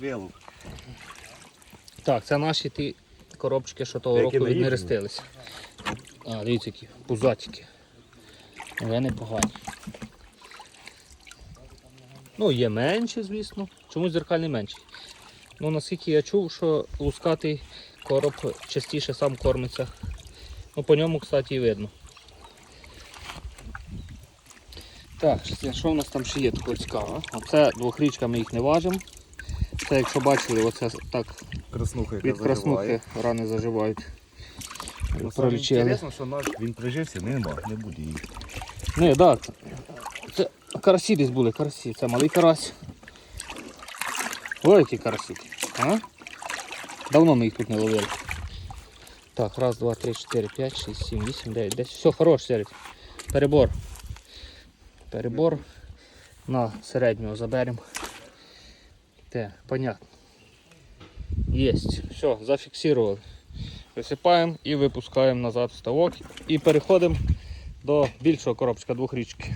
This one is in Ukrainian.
Вилов. Так, це наші ті коробчики, що того року віднерестилися. А, дивіться які, пузатики. Але непогані. Ну, є менші, звісно. Чомусь зеркальний менший. Ну, наскільки я чув, що лускатий короб частіше сам кормиться. Ну, по ньому, кстати, і видно. Так, що в нас там ще є такого цікавого? Оце двохрічка ми їх не важимо. Це, якщо бачили, оце так Краснуха, яка від краснухи рани заживають. Інтересно, що наш він прижився, нема, не буде її. Не, так. Це карасі десь були, карасі. Це малий карась. Ой, які карасики. А? Давно ми їх тут не ловили. Так, раз, два, три, чотири, п'ять, шість, сім, вісім, дев'ять, десять. Все, хорош, Серед. Перебор. Перебор. На середнього заберемо. Те, понятно. Єсть. Все, зафіксували. Висипаємо і випускаємо назад в ставок. І переходимо до більшого коробчика двохрічки.